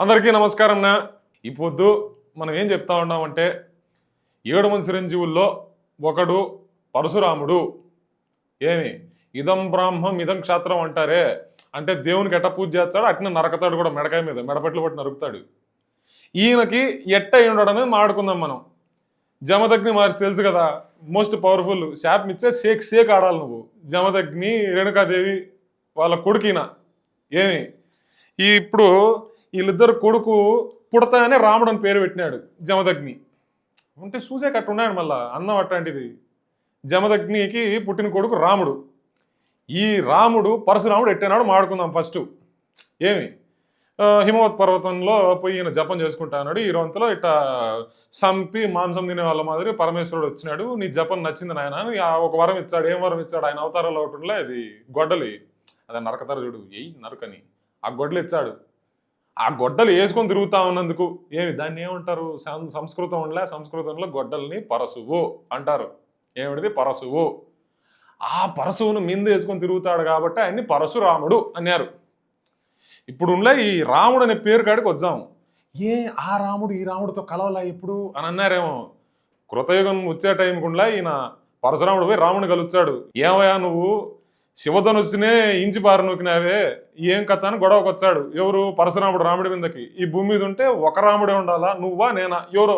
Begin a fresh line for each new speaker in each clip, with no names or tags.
అందరికీ నమస్కారం నా. ఈ పొద్దు మనం ఏం చెప్తా ఉన్నామంటే ఏడు మంది చిరంజీవుల్లో ఒకడు పరశురాముడు. ఏమి? ఇదం బ్రాహ్మం ఇదం క్షేత్రం అంటారే. అంటే దేవునికి ఎట్ట పూజ చేస్తాడు అట్నే నరకతాడు కూడా మెడకాయ మీద మెడపట్లు పట్టి నరుకుతాడు. ఈయనకి ఎట్ట అయి మాడుకుందాం మనం. జమదగ్ని మహర్షి తెలుసు కదా మోస్ట్ పవర్ఫుల్ శాప్ ఇచ్చే షేక్ షేక్ ఆడాలి నువ్వు. జమదగ్ని రేణుకాదేవి వాళ్ళ కొడుకిన ఏమి? ఈ ఇప్పుడు వీళ్ళిద్దరు కొడుకు పుడతానే రాముడు అని పేరు పెట్టినాడు జమదగ్ని. అంటే చూసే కట్టు ఉన్నాడు మళ్ళా అందం అట్లాంటిది. జమదగ్నికి పుట్టిన కొడుకు రాముడు. ఈ రాముడు పరశురాముడు ఎట్టేనాడు మాడుకుందాం ఫస్ట్. ఏమి? హిమవత్ పర్వతంలో పోయి ఈయన జపం చేసుకుంటా ఈ రొంతలో ఇట్ట సంపి మాంసం తినే వాళ్ళ మాదిరి పరమేశ్వరుడు వచ్చినాడు. నీ జపం నచ్చింది నాయన ఒక వరం ఇచ్చాడు. ఏం వరం ఇచ్చాడు? ఆయన అవతారంలో ఒకటి ఉండలే అది గొడ్డలి. అదే నరకతార చూడు ఎయ్ నరకని. ఆ గొడ్డలు ఇచ్చాడు. ఆ గొడ్డలు వేసుకొని తిరుగుతా ఉన్నందుకు. ఏమి దాన్ని ఏమంటారు? సం- సంస్కృతం ఉండలే సంస్కృతంలో గొడ్డల్ని పరశువు అంటారు. ఏమిటిది? పరశువు ఆ పరశువును మింద వేసుకొని తిరుగుతాడు కాబట్టి ఆయన్ని పరశురాముడు అన్నారు. ఇప్పుడు ఉండే ఈ రాముడు అనే పేరు కాడికి వచ్చాము ఏ ఆ రాముడు ఈ రాముడితో కలవలా ఎప్పుడు అని అన్నారేమో. కృతయుగం వచ్చే టైంకుండా ఈయన పరశురాముడు పోయి రాముడిని కలుచాడు ఏమయ్యా నువ్వు? శివధనుసునే ఇంచి పారు నూకినావే ఏం కథ అని గొడవకు వచ్చాడు ఎవరు? పరశురాముడు రాముడి మీదకి. ఈ భూమి మీద ఉంటే ఒక రాముడే ఉండాలా? నువ్వా నేనా? ఎవరో?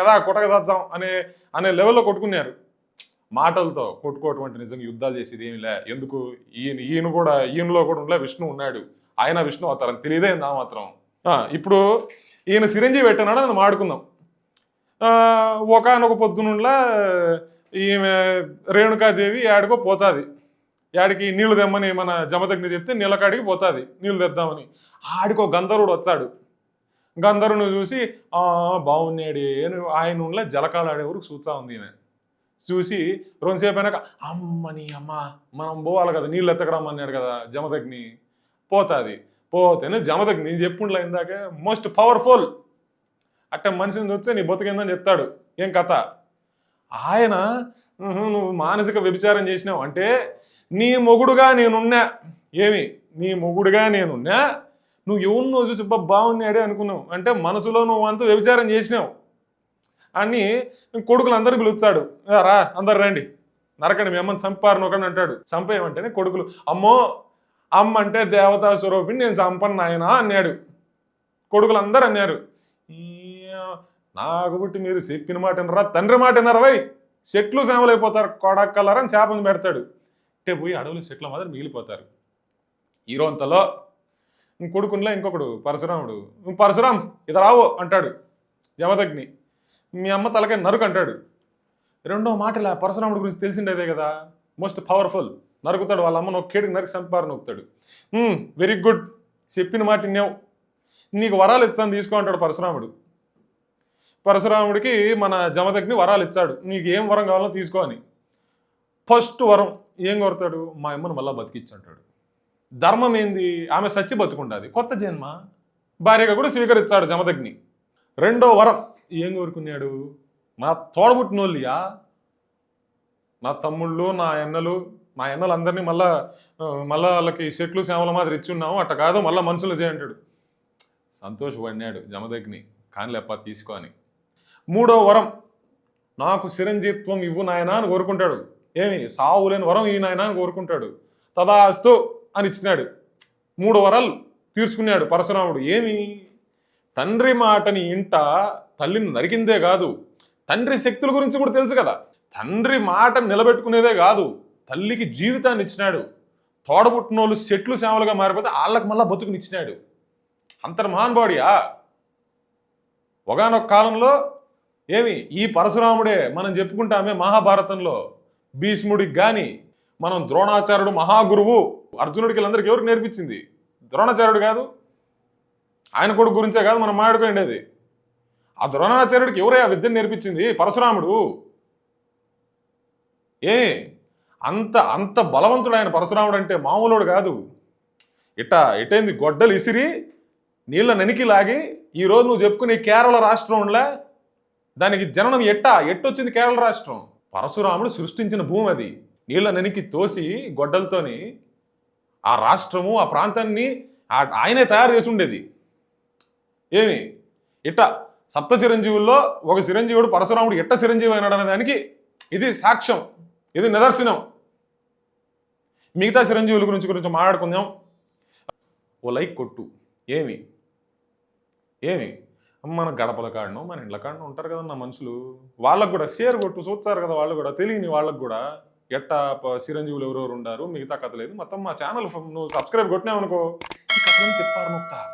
కదా కొట్టక చచ్చాం అనే అనే లెవెల్లో కొట్టుకున్నారు. మాటలతో కొట్టుకోవటం అంటే నిజంగా యుద్ధాలు చేసేది ఏమి లే. ఎందుకు? ఈయన ఈయన కూడా ఈయనలో కూడా ఉండలే విష్ణు ఉన్నాడు. ఆయన విష్ణు అవతారం తెలియదే నా మాత్రం. ఇప్పుడు ఈయన చిరంజీవి పెట్టినాడు అది మాడుకుందాం. ఒకనొక పొద్దునుండ్లా ఈమె రేణుకాదేవి యాడికో పోతుంది. యాడికి నీళ్ళు తెమ్మని మన జమదగ్ని చెప్తే నీళ్ళకాడికి పోతుంది నీళ్ళు తెద్దామని. ఆడికో గంధర్వుడు వచ్చాడు. గంధర్వుని చూసి "ఆ, బాగున్నాడే ఆయన ఉండే జలకాలు ఆడేవరకు చూస్తా ఉంది ఈమె. చూసి రెండుసేపు అయినాక అమ్మని అమ్మ మనం పోవాలి కదా నీళ్ళు ఎత్తకరమ్మన్నాడు కదా జమదగ్ని. పోతుంది. పోతేనే జమదగ్ని నేను ఇందాక మోస్ట్ పవర్ఫుల్. అట్ట మనిషిని చూస్తే నీ బతికిందని చెప్తాడు ఏం కథ? ఆయన నువ్వు మానసిక వ్యభిచారం చేసినావు. అంటే నీ మొగుడుగా నేనున్నా. ఏమి? నీ మొగుడుగా నేనున్నా. నువ్వు ఎవరినో చూసి "అబ్బా, బాగున్నాడే అనుకున్నావు. అంటే మనసులో నువ్వు అంతా వ్యభిచారం చేసినావు. అని కొడుకులు పిలుస్తాడు. రా అందరు రండి. నరకండి మేమని అమ్మని చంపారు ఒకని అంటాడు. చంపేయమంటేనే కొడుకులు అమ్మో అమ్మ అంటే దేవతా స్వరూపిణి నేను చంపను ఆయన అన్నాడు. కొడుకులు అందరు అన్నారు నాకు బట్టి మీరు చెప్పిన మాట వినరా తండ్రి మాట వినరా వై. చెట్లు సేమలైపోతారు కొడక్కలరని శాపం పెడతాడు. అట్టే పోయి అడవులు చెట్ల మాదిరి మిగిలిపోతారు. హీరోంతలో కొడుకునిలో ఇంకొకడు పరశురాముడు. పరశురాం ఇది అంటాడు జమదగ్ని మీ అమ్మ తలకే నరుకు అంటాడు. రెండో మాట ఇలా పరశురాముడి గురించి తెలిసిండేదే కదా మోస్ట్ పవర్ఫుల్ నరుకుతాడు వాళ్ళ అమ్మను ఒక్కేడికి నరికి చంపారు నొక్కుతాడు. వెరీ గుడ్ చెప్పిన మాట విన్నావు. నీకు వరాలు ఇచ్చాను తీసుకో అంటాడు పరశురాముడు. పరశురాముడికి మన జమదగ్ని వరాలు ఇచ్చాడు. నీకు ఏం వరం కావాలో తీసుకో అని. ఫస్ట్ వరం ఏం కొడతాడు? మా అమ్మను మళ్ళీ బతికించంటాడు ధర్మం ఏంది? ఆమె సచ్చి బతుకుండాది. కొత్త జన్మ. భార్యగా కూడా స్వీకరించాడు జమదగ్ని. రెండో వరం. ఏం కోరుకున్నాడు? నా తోడబుట్టినోళ్ళియా? నా తమ్ముళ్ళు నా ఎన్నలు నా ఎన్నలు అందరినీ మళ్ళా మళ్ళీ మళ్ళా వాళ్ళకి సెట్లు సేవల మాదిరి ఇచ్చున్నాము అట్ట కాదు మళ్ళీ మనుషులు చేయంటాడు సంతోషపడినాడు జమదగ్ని. కానిలేప్ప తీసుకో అని. మూడో వరం. నాకు చిరంజీత్వం ఇవ్వు నాయనా అని కోరుకుంటాడు. ఏమి? సావు లేని వరం ఈ అని కోరుకుంటాడు. తదాస్తు అని ఇచ్చినాడు. మూడు వరాలు తీర్చుకున్నాడు పరశురాముడు. ఏమి? తండ్రి మాటని ఇంట తల్లిని నరికిందే కాదు. తండ్రి శక్తుల గురించి కూడా తెలుసు కదా. తండ్రి మాట నిలబెట్టుకునేదే కాదు. తల్లికి జీవితాన్ని ఇచ్చినాడు. తోడబుట్టినోళ్ళు చెట్లు సేవలుగా మారిపోతే వాళ్ళకి మళ్ళా బతుకునిచ్చినాడు అంతర్ మహానుభావుడియా ఒకనొక కాలంలో ఏమి? ఈ పరశురాముడే మనం చెప్పుకుంటామే మహాభారతంలో. భీష్ముడికి కానీ మనం ద్రోణాచార్యుడు మహాగురువు అర్జునుడికి వీళ్ళందరికీ ఎవరికి నేర్పించింది? ద్రోణాచార్యుడు కాదు. ఆయన కొడుకు గురించే కాదు మనం మాట్లాడుకునేది ఆ ద్రోణాచార్యుడికి ఎవరే ఆ విద్యను నేర్పించింది? పరశురాముడు. ఏ? అంత అంత బలవంతుడు ఆయన పరశురాముడు అంటే మామూలుడు కాదు. ఇట ఇటైంది గొడ్డలు ఇసిరి నీళ్ళ నెనికి లాగి ఈరోజు నువ్వు చెప్పుకునే కేరళ రాష్ట్రంలో దానికి జననం ఎట్ట? ఎట్టొచ్చింది కేరళ రాష్ట్రం? పరశురాముడు సృష్టించిన భూమి అది. నీళ్ళ నెనికి తోసి గొడ్డలతోని ఆ రాష్ట్రము ఆ ప్రాంతాన్ని ఆ- ఆయనే తయారు చేసి ఉండేది. ఏమి? ఇట్ట సప్త చిరంజీవుల్లో ఒక చిరంజీవుడు పరశురాముడు ఎట్ట చిరంజీవి అయినాడు అనే దానికి ఇది సాక్ష్యం ఇది నిదర్శనం. మిగతా చిరంజీవుల గురించి గురించి మాట్లాడుకుందాం. ఓ లైక్ కొట్టు. ఏమి? ఏమి? మన గడపల కాడను మన ఇండ్ల కాడను ఉంటారు కదా నా మనుషులు. వాళ్ళకు కూడా షేర్ కొట్టు చూస్తారు కదా వాళ్ళు కూడా తెలియని వాళ్ళకు కూడా. ఎట్ట చిరంజీవులు ఎవరెవరు ఉండారు మిగతా కథ లేదు. మొత్తం మా ఛానల్ నువ్వు సబ్స్క్రైబ్ కొట్టినావు అనుకో చెప్పారు ముక్త.